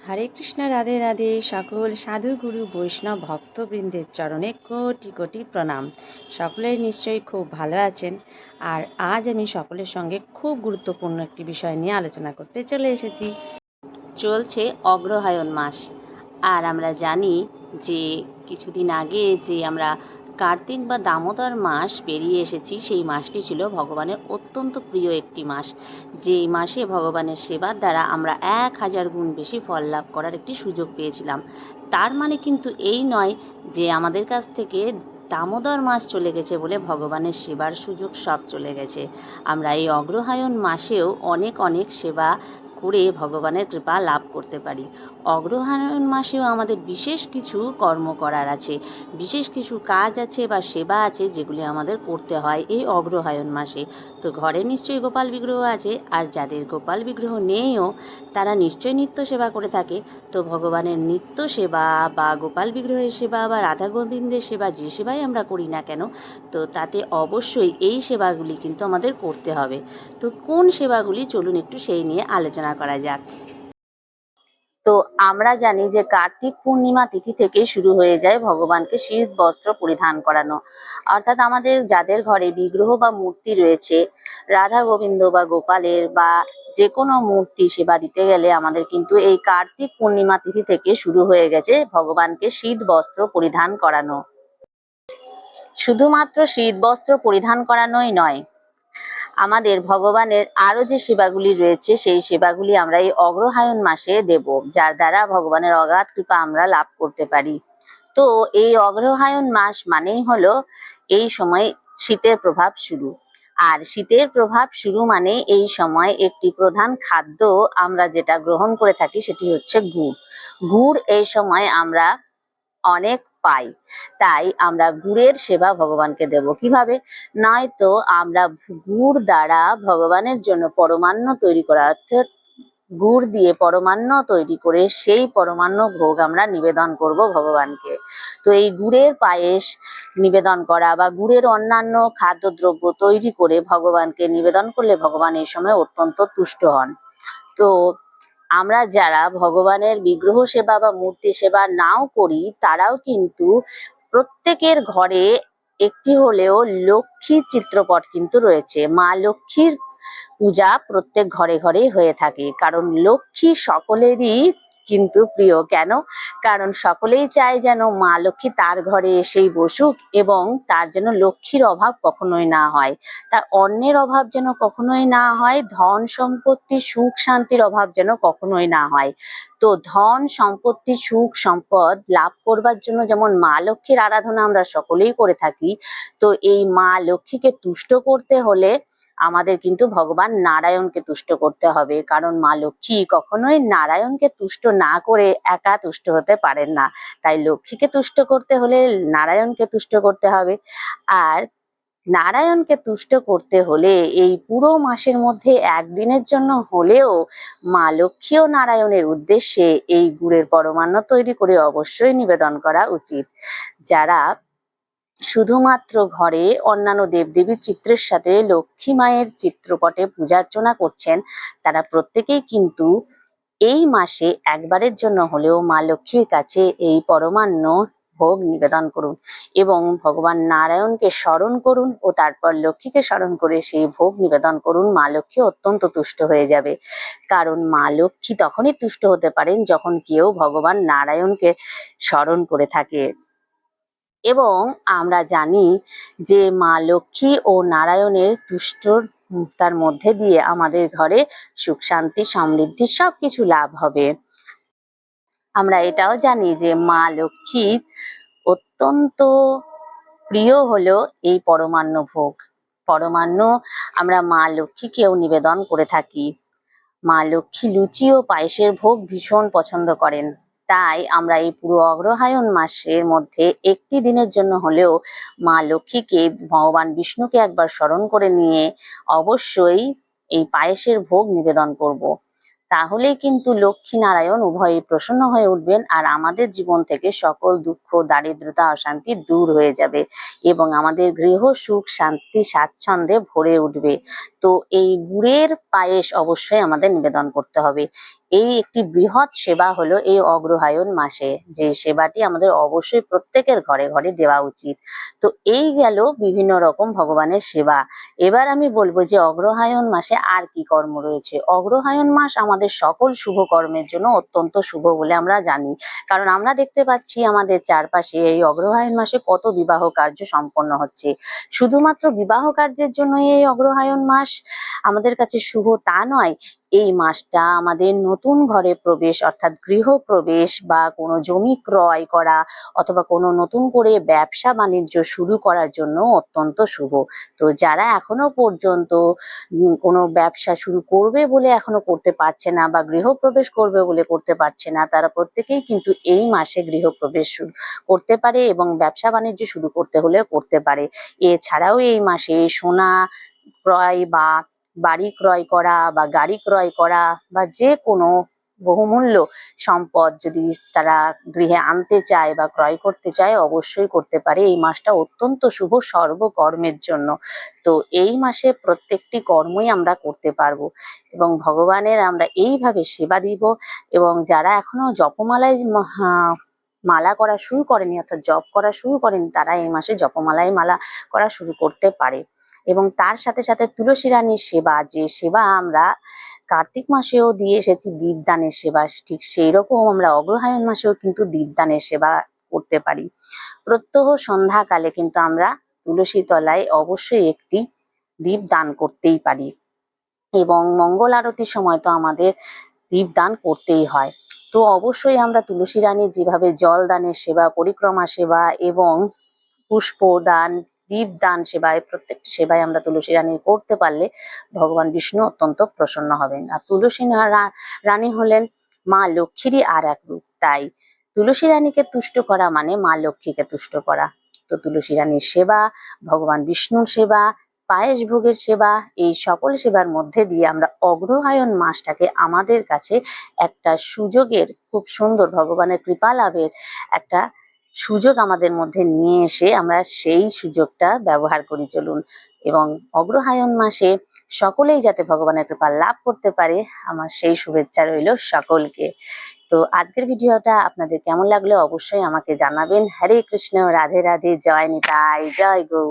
হরে কৃষ্ণ, রাধে রাধে। সকল সাধু গুরু, বৈষ্ণব ভক্তবৃন্দের চরণে কোটি কোটি প্রণাম। সকলেই নিশ্চয়ই খুব ভালো আছেন। আর আজ আমি সকলের সঙ্গে খুব গুরুত্বপূর্ণ একটি বিষয় নিয়ে আলোচনা করতে চলে এসেছি। চলছে অগ্রহায়ণ মাস। আর আমরা জানি যে কিছুদিন আগে যে আমরা কার্তিক বা দামোদর মাস পেরিয়ে এসেছি, সেই মাসটি ছিল ভগবানের অত্যন্ত প্রিয় একটি মাস। যেই মাসে ভগবানের সেবার দ্বারা আমরা এক হাজার গুণ বেশি ফল লাভ করার একটি সুযোগ পেয়েছিলাম। তার মানে কিন্তু এই নয় যে আমাদের কাছ থেকে দামোদর মাস চলে গেছে বলে ভগবানের সেবার সুযোগ সব চলে গেছে। আমরা এই অগ্রহায়ণ মাসেও অনেক অনেক সেবা করে ভগবানের কৃপা লাভ করতে পারি। অগ্রহায়ণ মাসেও আমাদের বিশেষ কিছু কর্ম করার আছে। বিশেষ কিছু কাজ আছে বা সেবা আছে যেগুলি আমাদের করতে হয় এই অগ্রহায়ণ মাসে। তো ঘরে নিশ্চয়ই গোপাল বিগ্রহ আছে, আর যাদের গোপাল বিগ্রহ নেইও, তারা নিশ্চয়ই নিত্য সেবা করে থাকে। তো ভগবানের নিত্য সেবা বা গোপাল বিগ্রহের সেবা বা রাধা গোবিন্দের সেবা যে সেবাই আমরা করি না কেন, তো তাতে অবশ্যই এই সেবাগুলি কিন্তু আমাদের করতে হবে। তো কোন সেবাগুলি? চলুন একটু সেই নিয়ে আলোচনা করা যাক। তো আমরা জানি যে কার্তিক পূর্ণিমা তিথি থেকে শুরু হয়ে যায় ভগবানকে শীত, বস্ত্র পরিধান করানো। অর্থাৎ আমাদের যাদের ঘরে বিগ্রহ বা মূর্তি রয়েছে, রাধা গোবিন্দ বা গোপালের বা যে কোনো মূর্তি সেবা দিতে গেলে আমাদের কিন্তু এই কার্তিক পূর্ণিমা তিথি থেকে শুরু হয়ে গেছে ভগবানকে শীত, বস্ত্র পরিধান করানো। শুধুমাত্র শীত, বস্ত্র পরিধান করানোই নয় আমাদের ভগবানের আরও যে সেবাগুলি রয়েছে, সেই সেবাগুলি আমরা এই অগ্রহায়ণ মাসে দেব, যার দ্বারা ভগবানের অগাধ কৃপা আমরা লাভ করতে পারি। তো এই অগ্রহায়ণ মাস মানেই হলো এই সময় শীতের প্রভাব শুরু। আর শীতের প্রভাব শুরু মানে এই সময় একটি প্রধান খাদ্য আমরা যেটা গ্রহণ করে থাকি সেটি হচ্ছে গুড়। গুড় এই সময় আমরা অনেক পাই। তাই আমরা গুড়ের সেবা ভগবানকে দেব। কীভাবে? নয়তো আমরা গুড় দ্বারা ভগবানের জন্য পরমান্ন তৈরি করা, অর্থাৎ গুড় দিয়ে পরমান্ন তৈরি করে সেই পরমান্ন ভোগ আমরা নিবেদন করব ভগবানকে। তো এই গুড়ের পায়েস নিবেদন করা বা গুড়ের অন্যান্য খাদ্যদ্রব্য তৈরি করে ভগবানকে নিবেদন করলে ভগবান এই সময় অত্যন্ত তুষ্ট হন। তো আমরা যারা ভগবানের বিগ্রহ সেবা বা মূর্তি সেবা নাও করি, তারাও কিন্তু প্রত্যেকের ঘরে একটি হলেও লক্ষ্মীর চিত্রপট কিন্তু রয়েছে। মা লক্ষ্মীর পূজা প্রত্যেক ঘরে ঘরেই হয়ে থাকে। কারণ লক্ষ্মী সকলেরই কিন্তু প্রিয়, কেন? কারণ সকলেই চায় যেন মা লক্ষ্মী তার ঘরে এসেই বসুক এবং তার যেন লক্ষ্মীর অভাব কখনোই না হয়। তার অন্যের অভাব যেন কখনোই না হয়, ধন সম্পত্তি, সুখ শান্তির অভাব যেন কখনোই না হয়। তো ধন সম্পত্তি, সুখ সম্পদ লাভ করবার জন্য যেমন মা লক্ষ্মীর আরাধনা আমরা সকলেই করে থাকি, তো এই মা লক্ষ্মীকে তুষ্ট করতে হলে আমাদের কিন্তু ভগবান নারায়ণকে তুষ্ট করতে হবে, কারণ মা লক্ষ্মী কখনোই নারায়ণকে তুষ্ট না করে একা তুষ্ট হতে পারেন না। তাই লক্ষ্মীকে তুষ্ট করতে হলে নারায়ণকে তুষ্ট করতে হবে। আর নারায়ণকে তুষ্ট করতে হলে এই পুরো মাসের মধ্যে একদিনের জন্য হলেও মা লক্ষ্মী ও নারায়ণের উদ্দেশ্যে এই গুড়ের পরমান্ন তৈরি করে অবশ্যই নিবেদন করা উচিত। যারা শুধুমাত্র ঘরে অন্যান্য দেবদেবীর চিত্রের সাথে লক্ষ্মী মায়ের চিত্রপটে পূজার্চনা করছেন, তারা প্রত্যেকেই কিন্তু এই মাসে একবারের জন্য হলেও মা লক্ষ্মীর কাছে এই পরমান্ন ভোগ নিবেদন করুন এবং ভগবান নারায়ণকে স্মরণ করুন ও তারপর লক্ষ্মীকে স্মরণ করে সেই ভোগ নিবেদন করুন। মা লক্ষ্মী অত্যন্ত তুষ্ট হয়ে যাবে। কারণ মা লক্ষ্মী তখনই তুষ্ট হতে পারেন যখন কেউ ভগবান নারায়ণকে স্মরণ করে থাকে। এবং আমরা জানি যে মা লক্ষ্মী ও নারায়ণের তুষ্টর তার মধ্যে দিয়ে আমাদের ঘরে সুখ, শান্তি, সমৃদ্ধি সবকিছু লাভ হবে। আমরা এটাও জানি যে মা লক্ষ্মীর অত্যন্ত প্রিয় হলো এই পরমান্ন ভোগ। পরমান্ন আমরা মা লক্ষ্মীকেও নিবেদন করে থাকি। মা লক্ষ্মী লুচি ও পায়েসের ভোগ ভীষণ পছন্দ করেন। তাই আমরা এই পুরো অগ্রহায়ণ মাসের মধ্যে একটি দিনের জন্য হলেও মা লক্ষ্মীকে, ভগবান বিষ্ণুকে একবার স্মরণ করে নিয়ে অবশ্যই এই পায়েসের ভোগ নিবেদন করব। তাহলেই কিন্তু লক্ষ্মী নারায়ণ উভয়ই প্রসন্ন হয়ে উঠবেন আর আমাদের জীবন থেকে সকল দুঃখ, দারিদ্রতা, অশান্তি দূর হয়ে যাবে এবং আমাদের গৃহ সুখ, শান্তি, স্বাচ্ছন্দ্যে ভরে উঠবে। তো এই গুড়ের পায়েস অবশ্যই আমাদের নিবেদন করতে হবে। এই একটি বৃহৎ সেবা হলো এই অগ্রহায়ণ মাসে। যে সেবাটি আমাদের অবশ্যই প্রত্যেকের ঘরে ঘরে দেওয়া উচিত। তো এই গেল বিভিন্ন রকম ভগবানের সেবা। এবার আমি বলব যে অগ্রহায়ণ মাসে আর কি কর্ম রয়েছে। অগ্রহায়ণ মাস আমাদের সকল শুভ কর্মের জন্য অত্যন্ত শুভ বলে আমরা জানি। কারণ আমরা দেখতে পাচ্ছি আমাদের চারপাশে এই অগ্রহায়ণ মাসে কত বিবাহ কার্য সম্পন্ন হচ্ছে। শুধুমাত্র বিবাহ কার্যের জন্য এই অগ্রহায়ণ মাস আমাদের কাছে শুভ তা নয় এই মাসটা আমাদের নতুন ঘরে প্রবেশ, অর্থাৎ গৃহ প্রবেশ বা কোনো জমি ক্রয় করা অথবা কোনো নতুন করে ব্যবসা বাণিজ্য শুরু করার জন্য অত্যন্ত শুভ। তো যারা এখনও পর্যন্ত কোনো ব্যবসা শুরু করবে বলে এখনও করতে পারছে না বা গৃহপ্রবেশ করবে বলে করতে পারছে না, তারা প্রত্যেকেই কিন্তু এই মাসে গৃহপ্রবেশ করতে পারে এবং ব্যবসা বাণিজ্য শুরু করতে হলে করতে পারে। এছাড়াও এই মাসে সোনা ক্রয় বা বাড়ি ক্রয় করা বা গাড়ি ক্রয় করা বা যে কোনো বহুমূল্য সম্পদ যদি তারা গৃহে আনতে চায় বা ক্রয় করতে চায়, অবশ্যই করতে পারে। এই মাসটা অত্যন্ত শুভ সর্বকর্মের জন্য। তো এই মাসে প্রত্যেকটি কর্মই আমরা করতে পারব এবং ভগবানের আমরা এইভাবে সেবা দিব এবং যারা এখনও জপমালায় মালা করা শুরু করেনি অর্থাৎ জপ করা শুরু করেনি, তারা এই মাসে জপমালায় মালা করা শুরু করতে পারে। এবং তার সাথে সাথে তুলসী রানীর সেবা, যে সেবা আমরা কার্তিক মাসেও দিয়ে এসেছি দীপদানের সেবা, ঠিক সেই রকম আমরা অগ্রহায়ণ মাসেও কিন্তু দীপদানের সেবা করতে পারি। প্রত্যহ সন্ধ্যাকালে কিন্তু আমরা তুলসী তলায় অবশ্যই একটি দীপ দান করতেই পারি। এবং মঙ্গল আরতির সময় তো আমাদের দীপ দান করতেই হয়। তো অবশ্যই আমরা তুলসী রানীর যেভাবে জল দানের সেবা, পরিক্রমা সেবা এবং পুষ্প দান দীপ দান সেবায়, প্রত্যেকটি সেবায় আমরা তুলসী রানী করতে পারলে ভগবান বিষ্ণু অত্যন্ত প্রসন্ন হবেন। আর তুলসী রানী হলেন মা লক্ষ্মীরই আর এক রূপ। তাই তুলসী রানীকে তুষ্ট করা মানে মা লক্ষ্মীকে তুষ্ট করা। তো তুলসী রানীর সেবা, ভগবান বিষ্ণুর সেবা পায়েস ভোগের সেবা, এই সকল সেবার মধ্যে দিয়ে আমরা অগ্রহায়ণ মাসটাকে আমাদের কাছে একটা সুযোগের, খুব সুন্দর ভগবানের কৃপা লাভের একটা সুযোগ আমাদের মধ্যে নিয়ে এসে আমরা সেই সুযোগটা ব্যবহার করি চলুন। এবং অগ্রহায়ণ মাসে সকলেই যাতে ভগবানের কৃপা লাভ করতে পারে, আমার সেই শুভেচ্ছা রইল সকলকে। তো আজকের ভিডিওটা আপনাদের কেমন লাগল অবশ্যই আমাকে জানাবেন। হরে কৃষ্ণ, রাধে রাধে, জয় নিতাই, জয় গৌ।